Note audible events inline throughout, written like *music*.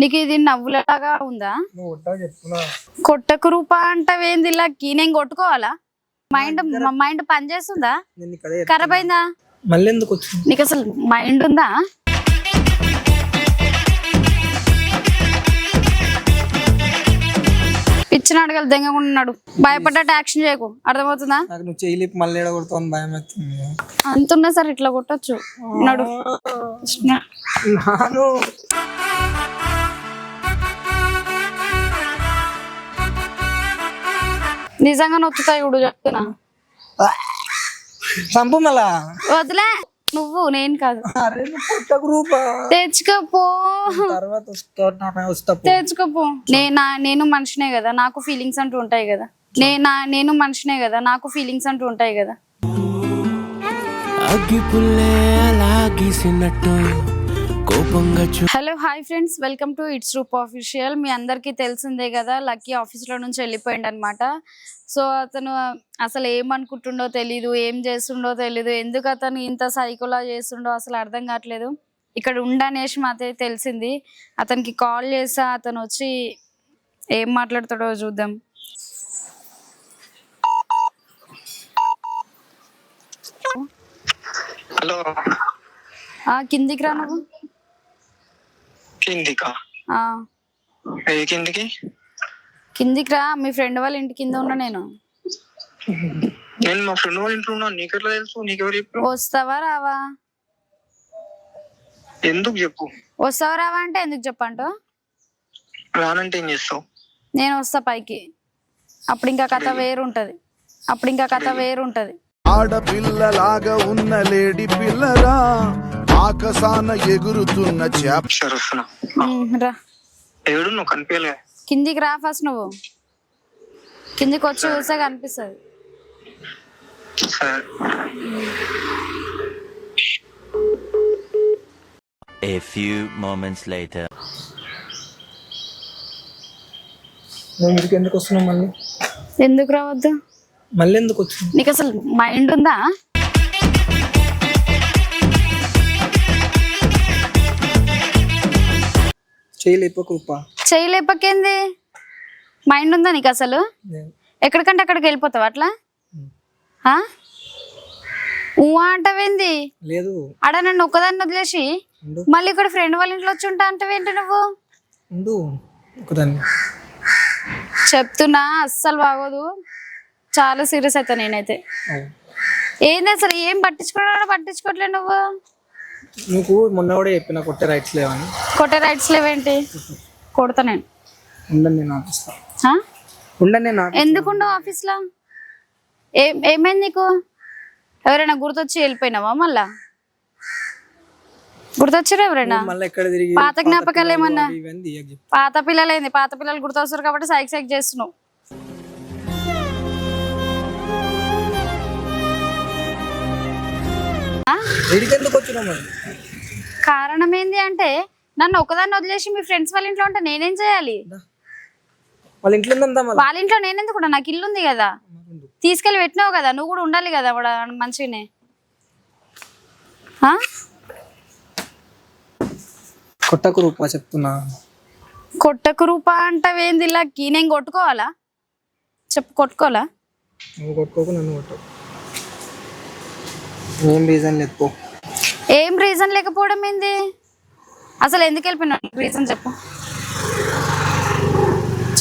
నీకు ఇది నవ్వులలాగా ఉందా? కొట్టకు రూపా అంటావేంది లక్కి? నేను కొట్టుకోవాలా? మైండ్ మైండ్ నీకు అదే ఖరాబ్ అయిందా? మళ్ళీ ఎందుకు నీకు అసలు మైండ్ ఉందా? పిచ్చిన అడగలు దెంగకున్నాడు భయపడ్డట్టు యాక్షన్ చేయకు. అర్థమవుతుందా? నువ్వు చేయలేపు మళ్ళీ ఎడ కొడుతావు భయం అవుతుంది అంతున్నా సరే ఇట్లా కొట్టొచ్చు. నడు. నిజంగా నొత్తుతాయి ఇప్పుడు చెప్తున్నా. చంపు మళ్ళా? వదిలే. నువ్వు నేను కాదు. తెచ్చుకోపో. తెచ్చుకోపో. నే నా నేను మనిషినే కదా నాకు ఫీలింగ్స్ అంటూ ఉంటాయి కదా. నే నా నేను మనిషినే కదా నాకు ఫీలింగ్స్ అంటూ ఉంటాయి కదా. అగ్గి పుల్లే hello hi friends. Welcome to it's Roop official మీ అందరికీ తెలిసిందే కదా లక్కీ ఆఫీస్లో నుంచి వెళ్ళిపోయింది అనమాట సో అతను అసలు ఏమనుకుంటుండో తెలీదు ఏం చేస్తుండో తెలీదు ఎందుకు అతను ఇంత సైకోలా చేస్తుండో అసలు అర్థం కావట్లేదు. ఇక్కడ ఉండనేసి మాత్రం తెలిసింది. అతనికి కాల్ చేసా అతను వచ్చి ఏం మాట్లాడతాడో చూద్దాం. హలో. ఆ కిందికి రా నువ్వు. కిందికా? ఆ, ఏ కిందికి? కిందికి రా మీ ఫ్రెండ్ వాళ్ళ ఇంటి కింద ఉన్నా నేను. నేను మా ఫ్రెండ్ వాళ్ళ ఇంట్లో నీకెట్లా తెలుసు? నీకెవరు చెప్పు వస్తావా రావా? ఎందుకు చెప్పు? వస్తావా రావా అంటే ఎందుకు చెప్పంటో? రానంటే ఏం చేస్తావు? నేను వస్తా పైకి. అప్పుడు ఇంకా కథ వేరు ఉంటది అప్పుడు ఇంకా కథ వేరు ఉంటది ఆడపిల్లలాగా ఉన్న లేడి పిల్లరా? ఆకాశాన ఎగురుతున్న చేప. రా. ఏడు నువ్వు కనిపించలే. కిందికి రా ఫస్ట్ నువ్వు. కిందికి వచ్చి చూస్తే కనిపిస్తుంది. A few moments later. నువ్వు ఇక్కడికి ఎందుకు వస్తున్నావు మళ్ళీ? ఎందుకు రావద్దు? మళ్ళీ ఎందుకు వచ్చింది నీకు అసలు మైండ్ ఉందా? చేయలేపకేంది మైండ్ ఉందా నీకు అసలు? ఎక్కడికంటే అక్కడికి వెళ్ళిపోతావు అట్లా? అంటావేంది? లేదు. ఆడ నన్ను ఒక్కదాన్ని వదిలేసి మళ్ళీ ఇక్కడ ఫ్రెండ్ వాళ్ళ ఇంట్లో వచ్చి ఉంటా అంటావేంటి నువ్వు? చెప్తున్నా అస్సలు బాగోదు. చాలా సీరియస్ అవుతా నేనైతే. ఏంది అసలు ఏం పట్టించుకున్నా పట్టించుకోవట్లే నువ్వు. నీకు మొన్న కూడా చెప్పిన కొట్టే రైట్స్ లేవని. కొట్టే రైట్స్ లేవేంటి? కొడతా నేను. ఉండండి నేను ఆపిస్తా. ఆ? ఉండండి నేను ఆపి- ఎందుకుండవు ఆఫీస్లో? ఏం ఏమైంది నీకు? ఎవరైనా గుర్తొచ్చి వెళ్ళిపోయినావా మళ్ళా? గుర్తొచ్చారా ఎవరైనా? పాత జ్ఞాపకాలు ఏమన్నా? ఇవన్నీ తీయకు చెప్పు. పాత పిల్లలైంది పాత పిల్లలు గుర్తొస్తారు కాబట్టి సైక్ సైక్ చేస్తున్నావు. ఎందుకు వచ్చినావు కారణం ఏంది అంటే నన్ను ఒకదాన్ని వదిలేసి మీ ఫ్రెండ్స్ వాళ్ళ ఇంట్లో ఉంటే నేనేం చేయాలి? వాళ్ళ ఇంట్లో వాళ్ళ ఇంట్లో నేనెందుకు కూడా నాకు ఇల్లు ఉంది కదా. తీసుకెళ్ళి పెట్టినావు కదా నువ్వు కూడా ఉండాలి కదా వాడు మంచిగానే? కొట్టకు రూపా చెప్తున్నా. కొట్టకు రూపా అంటావేంది? లక్కి నేను కొట్టుకోవాలా? చెప్పు కొట్టుకోవాలా? నువ్వు కొట్టుకోకు నన్ను కొట్టకు. ఏం రీజన్ లేదు ఏం రీజన్ లేకపోవడం ఏంది? అసలు ఎందుకు వెళ్ళిపోయినావు? రీజన్ చెప్పు.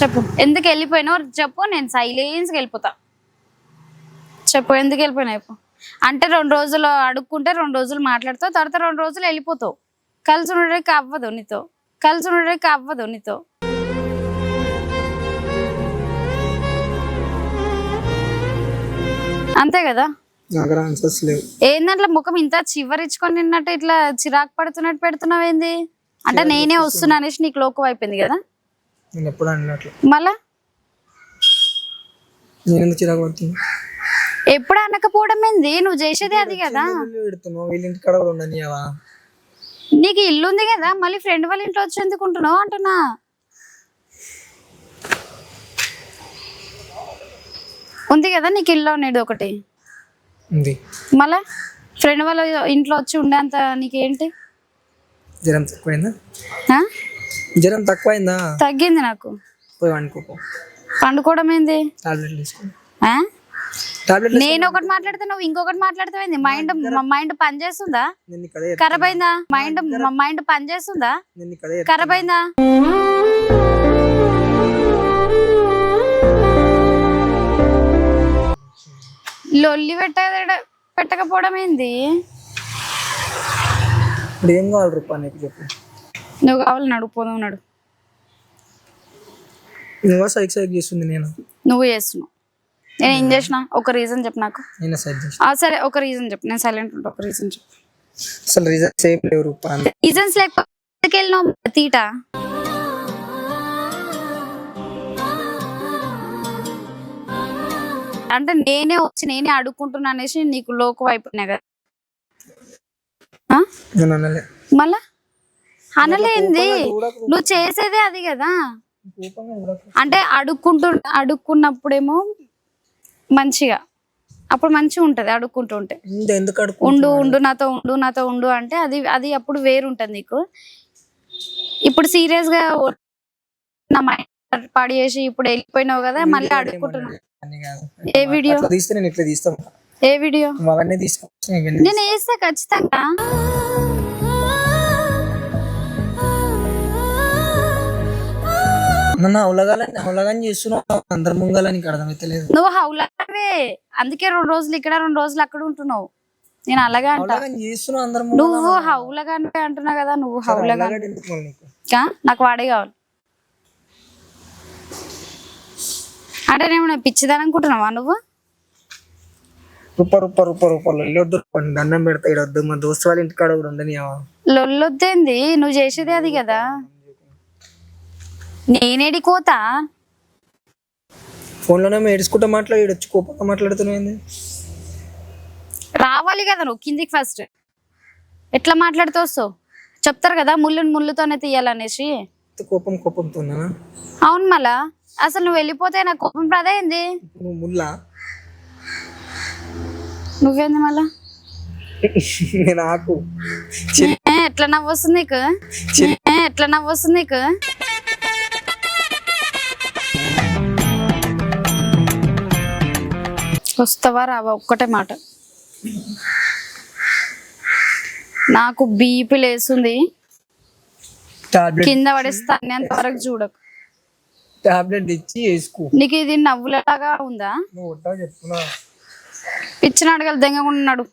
చెప్పు. ఎందుకు వెళ్ళిపోయినావు? చెప్పు నేను సైలెన్స్కి వెళ్ళిపోతా. చెప్పు ఎందుకు వెళ్ళిపోయినావు అంటే రెండు రోజులు అడుక్కుంటే రెండు రోజులు మాట్లాడతావు తర్వాత రెండు రోజులు వెళ్ళిపోతావు. కలిసి ఉండడానికి అవ్వదు నీతో. కలిసి ఉండడానికి అవ్వదు నీతో. అంతే కదా? దగ్గర ఆన్సర్స్ లేవు. ఏందంటే ముఖం ఇంత చివరిచ్చుకొని నిన్నట్టు ఇట్లా చిరాకు పడుతున్నట్టు పెడుతున్నావు ఏంది అంటే నేనే వస్తున్నా అనేసి నీకు లోకం అయిపోయింది కదా? నేను ఎప్పుడు అన్నట్లు మళ్ళా? నేను ఎందుకు చిరాకు పడుతున్నా? ఎప్పుడు అనకపోవడం ఏంది? నువ్వు చేసేది అది కదా. వీళ్ళు పెడుతున్నావు. వీళ్ళ ఇంటి కడ కూడా ఉండనియవా నీకు ఇల్లు ఉంది కదా మళ్ళీ ఫ్రెండ్ వాళ్ళ ఇంట్లో వచ్చి ఎందుకుంటున్నావు అంటున్నా? ఉంది కదా నీకు ఇల్లు అనేది ఒకటి? మళ్ళా ఫ్రెండ్ వాళ్ళ ఇంట్లో వచ్చి ఉండేంత నీకేంటి? జ్వరం తక్కువైందా? జ్వరం తక్కువైందా? తగ్గింది నాకు. పోయి వండుకోపో. పండుకోవడం ఏంది? తీసుకో. నేను ఒకటి మాట్లాడితే నువ్వు ఇంకొకటి మాట్లాడతావేంది మైండ్ మైండ్ పని చేస్తుందా? నేను నీకు అదే ఖరాబ్ అయిందా? మైండ్ మైండ్ పని చేస్తుందా? నేను నీకు అదే ఖరాబ్ అయిందా? లొల్లి పెట్ట పెట్టకపోవడం ఏంది? ఇప్పుడు ఏం కావాలి రూపా నీకు చెప్పు. నువ్వు కావాలి నడు నువ్వా సైక్ సైక్ చేస్తుంది నేను. నువ్వు చేస్తున్నావు. నేను ఏం చేసిన? ఒక రీజన్ చెప్పు నాకు. నేను సైక్ సరే ఒక రీజన్ చెప్పు. నేను సైలెంట్ ఉంటా ఒక రీజన్ చెప్పు. అసలు రిజల్ట్స్ ఏం లేవు రూపా రీజన్స్ లేకపోతే వెళ్ళినావు? తీట? అంటే నేనే వచ్చి నేనే అడుక్కుంటున్నా అనేసి నీకు లోకు అయిపోయినా కదా. మళ్ళా? అనలేంది. నువ్వు చేసేదే అది కదా. అంటే అడుక్కుంటు అడుక్కున్నప్పుడేమో మంచిగా. అప్పుడు మంచిగా ఉంటది అడుక్కుంటూ ఉంటే. ఉండు ఉండు నాతో ఉండు నాతో ఉండు అంటే అది అది అప్పుడు వేరుంటది నీకు. ఇప్పుడు సీరియస్గా నా మైండ్ పాడు చేసి ఇప్పుడు వెళ్ళిపోయినావు కదా మళ్ళీ అడుక్కుంటున్నావు. ఏ వీడియో? తీస్తే నేను ఇట్లా తీస్తాను ఏ వీడియో? నువ్వు అవన్నీ తీసుకొచ్చి నేను వేస్తా ఖచ్చితంగా. నన్ను చేస్తున్నావు. అందరి ముంగల నీకు అర్థమైతే లేదు నువ్వు హౌలావే అందుకే రెండు రోజులు ఇక్కడ రెండు రోజులు అక్కడ ఉంటున్నావు. నేను అలాగే చేస్తున్నావు అందరి నువ్వు హౌలగానే అంటున్నావు కదా నువ్వు హౌలగా? నాకు వాడే కావాలి. అంటే నేను పిచ్చిదాని అనుకుంటున్నావా నువ్వు? రూప రూప రూప వెళ్ళొద్దు రూపాయలు దండం పెడతా ఇక్కడ వద్దు. మా దోస్తు వాళ్ళ ఇంటికాడ కూడా ఉండని లొల్లొద్దేంది నువ్వు చేసేదే అది కదా. నేనేడి కోత? ఫోన్లోనే ఏడుచుకుంటా మాట్లాడి వచ్చి కోపంగా మాట్లాడుతున్నాయింది రావాలి కదా నువ్వు కిందికి ఫస్ట్ ఎట్లా మాట్లాడుతూ వస్తావు చెప్తారు కదా ముళ్ళుని ముళ్ళుతోనే తీయాలనేసి. కోపం కోపంతో అవును మళ్ళా. అసలు నువ్వు వెళ్ళిపోతే నాకు కోపం ప్రదేంది నువ్వు ముల్లా. నువ్వేంది మళ్ళా? *laughs* ఏ, ఎట్లా నవ్వొస్తుంది నీకు? ఏ, ఎట్లా నవ్వొస్తుంది నీకు? వస్తావా రావా? ఒక్కటే మాట. నాకు బీపీ లేస్తుంది. కింద పడేస్తా అంత వరకు చూడకు. టాబ్లెట్ ఇచ్చి వేసుకో. నీకు ఇది నవ్వులలాగా ఉందా? నువ్వు ఒట్టా చెప్తున్నా. పిచ్చిన అడగలు దెంగకున్నాడు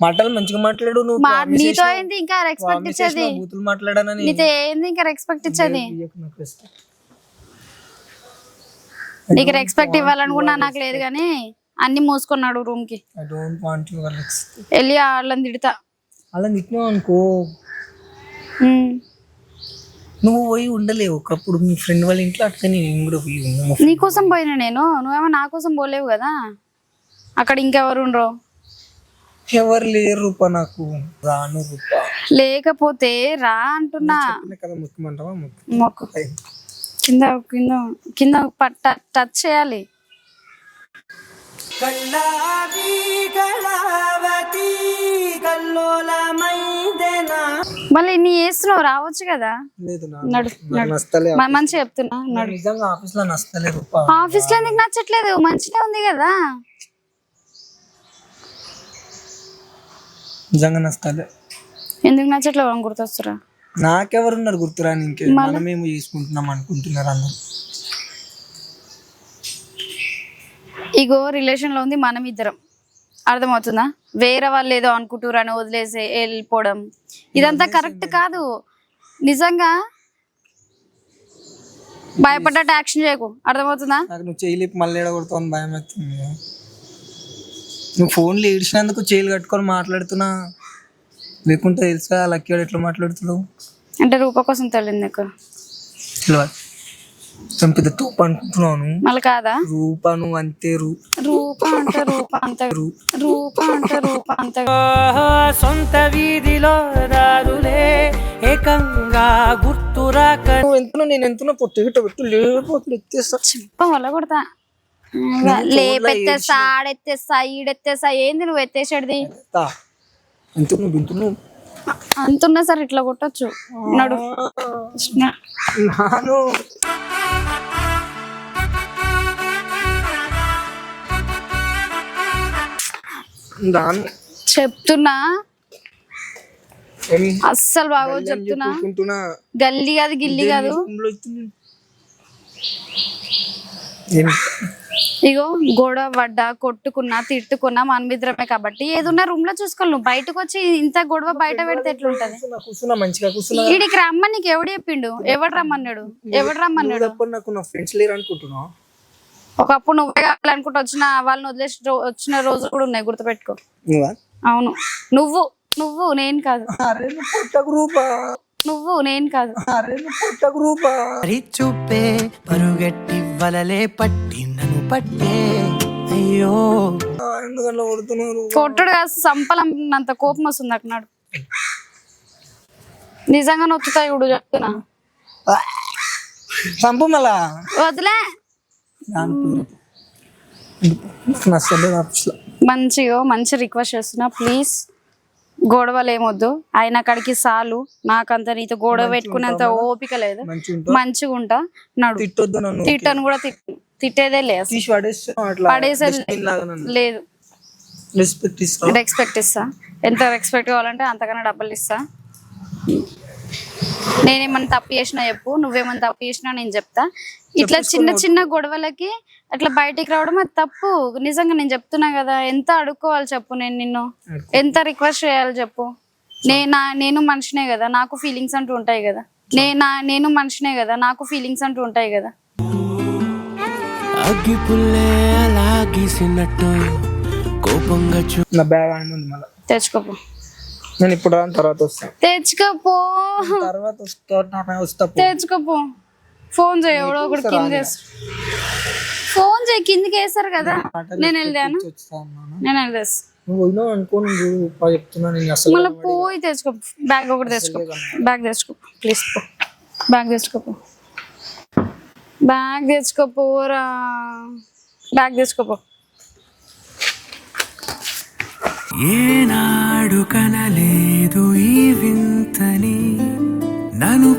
మాటలు మంచిగా మాట్లాడు నువ్వు నీతో ఏంది ఇంకా promise ఇచ్చేది? బూతులు మాట్లాడానని. నీతో ఏంది ఇంకా రెస్పెక్ట్ ఇచ్చేది? నాకు రెస్పెక్ట్ ఇవ్వాలనుకున్నా నాకు లేదు కానీ అన్ని మూసుకున్నాడు రూమ్కి. వెళ్ళి వాళ్ళని తిడతా. అలా తిట్టినావు అనుకో. నువ్వు పోయి ఉండలేవు. ఒకప్పుడు మీ ఫ్రెండ్ వాళ్ళ ఇంట్లో అట్లనే నేను కూడా పోయి ఉన్నాము నీకోసం పోయినా నేను? నువ్వేమో నా కోసం పోలేవు కదా. అక్కడ ఇంకెవరు ఉండరు? ఎవరు లేరు రూపా నాకు. రాను రూపా. లేకపోతే రా అంటున్నా. చెప్పిన కదా ముఖ్యమంటావా ముఖ్యం మొక్కు. కింద కింద కింద పట్ట టచ్ చేయాలి. మళ్ళీ నీ వేస్తున్నావు రావచ్చు కదా. లేదు నా నడు నాకు నచ్చలే మ- మంచిగా చెప్తున్నా ఆఫీస్లో ఆఫీస్లో ఎందుకు నచ్చట్లేదు? మంచిగా ఉంది కదా. నిజంగా నచ్చలే. ఎందుకు నచ్చట్లేదు గుర్తొస్తురా నాకెవరున్నారు గుర్తురా ఇంకే మనమేమో చేసుకుంటున్నాం అనుకుంటున్నారు అందరు. ఇగో రిలేషన్లో ఉంది మనం ఇద్దరం. అర్థమవుతుందా? వేరే వాళ్ళు ఏదో అనుకుంటారు అని వదిలేసి వెళ్ళిపోవడం. ఇదంతా కరెక్ట్ కాదు. నిజంగా భయపడ్డట్టు యాక్షన్ చేయకు. అర్థమవుతుందా? నాకు నువ్వు చేయలేపు మళ్ళీ ఎడగొడుతావు భయం అవుతుంది నువ్వు ఫోన్లో ఏడిచినందుకు చేయలు కట్టుకొని మాట్లాడుతున్నా. లేకుంటే తెలుసా లక్కీ ఎట్లా మాట్లాడుతున్నావు అంటే రూప కోసం తెలియదు నీకు తెలియదు. పెద్ద తోపు అనుకుంటున్నాను మళ్ళీ కాదా? రూపా నువ్వు అంతే రూప అంటే రూప అంత రూప అంటే రూప అంత సొంత వీధిలో దారులే ఏకంగా గుర్తురాక నువ్వు ఎంతనో నేను ఎంతనో పొట్టు గిట్ట పెట్టు లేకపోతే ఎత్తేస్తా. చెప్ప వల్ల కొడతా. లేపెత్తేస్తా ఆడెత్తేస్తా ఈడెత్తేస్తా ఏంది నువ్వు ఎత్తేసాడిది? తా. ఎంతనో బింతును అంతున్నా సరే ఇట్లా కొట్టచ్చు. నడు. చెప్తున్నా. అస్సలు బాగోదు చెప్తున్నా. గల్లీ కాదు గిల్లి కాదు. ఇగో గొడవ పడ్డా కొట్టుకున్నా తిట్టుకున్నా మనమిద్దరమే కాబట్టి ఏదున్నా రూమ్లో చూసుకోవాలి. నువ్వు బయటకు వచ్చి ఇంత గొడవ బయట పెడితే ఎట్లుంటది? కూర్చున్నా కూర్చున్నా మంచిగా కూర్చున్నా. వీడికి రమ్మని నీకు ఎవడు చెప్పిండు? ఎవడు రమ్మన్నాడు? ఎవడు రమ్మన్నాడు? తప్ప నాకు నా ఫ్రెండ్స్ లేరు అనుకుంటున్నావు? ఒకప్పుడు నువ్వే కావాలనుకుంటూ వచ్చిన వాళ్ళని వదిలేసి వచ్చిన రోజులు కూడా ఉన్నాయి గుర్తుపెట్టుకో. అవును. నువ్వు నువ్వు నేను కాదు. నువ్వు నేను కాదు. చూపే పరుగెట్టి వలలే పట్టి పట్టే అయ్యో. ఎందుకన్నా కొడుతున్నారు? కొట్టుడు కోపం వస్తుంది నాకు నాడు. నిజంగా నొత్తుతాయి ఇప్పుడు చెప్తున్నా చంపు మళ్ళా? వదిలే. మంచిగా మంచి రిక్వెస్ట్ చేస్తున్నా. ప్లీజ్ గొడవలు ఏమొద్దు ఆయన కాడికి సాలు. నాకంత నీతో గొడవ పెట్టుకునేంత ఓపిక లేదు. మంచిగా ఉంటా నడు. తిట్టొద్దు నన్ను తిట్టను కూడా తిట్టు. తిట్టేదే లేదు. తీసి అట్లా dustbin లేదు. రెస్పెక్ట్ ఇస్తా. రెస్పెక్ట్ ఇస్తా. ఎంత రెస్పెక్ట్ కావాలంటే అంతకన్నా డబ్బులు ఇస్తా. నేనేమన్నా తప్పు చేసినా చెప్పు నువ్వేమన్నా తప్పు చేసినా నేను చెప్తా. ఇట్లా చిన్న చిన్న గొడవలకి అట్లా బయటికి రావడం అది తప్పు. నిజంగా నేను చెప్తున్నా కదా ఎంత అడుక్కోవాలి చెప్పు నేను నిన్ను. ఎంత రిక్వెస్ట్ చేయాలి చెప్పు. నే నా నేను మనిషినే కదా నాకు ఫీలింగ్స్ అంటూ ఉంటాయి కదా. నే నా నేను మనిషినే కదా నాకు ఫీలింగ్స్ అంటూ ఉంటాయి కదా. అగ్గి పుల్లే అలా గీసినట్టు కోపంగా చూ నా బ్యాగ్ అని ఉంది మళ్ళీ. తెచ్చుకోపో. నేను ఇప్పుడు రాను తర్వాత వస్తా. తెచ్చుకోపో. తర్వాత వస్తా పో. తెచ్చుకోపో. ఫోన్ చేయి ఎవడో ఒకటి కింద ఫోన్ చేయి కిందకి వేస్తారు కదా. నేను అన్నాను. నేను వెళ్దేస్ నువ్వు పోయినావు అనుకో నువ్వు పా చెప్తున్నా నేను అసలు మళ్ళీ పోయి తెచ్చుకో బ్యాగ్ ఒకటి తెచ్చుకో బ్యాగ్ తెచ్చుకో. ప్లీజ్ పో. బ్యాగ్ తెచ్చుకోపో. బ్యాగ్ తెచ్చుకోపోరా బ్యాగ్ తెచ్చుకోపో. ఏనాడు కనలేదు ఈ వింతని నన్ను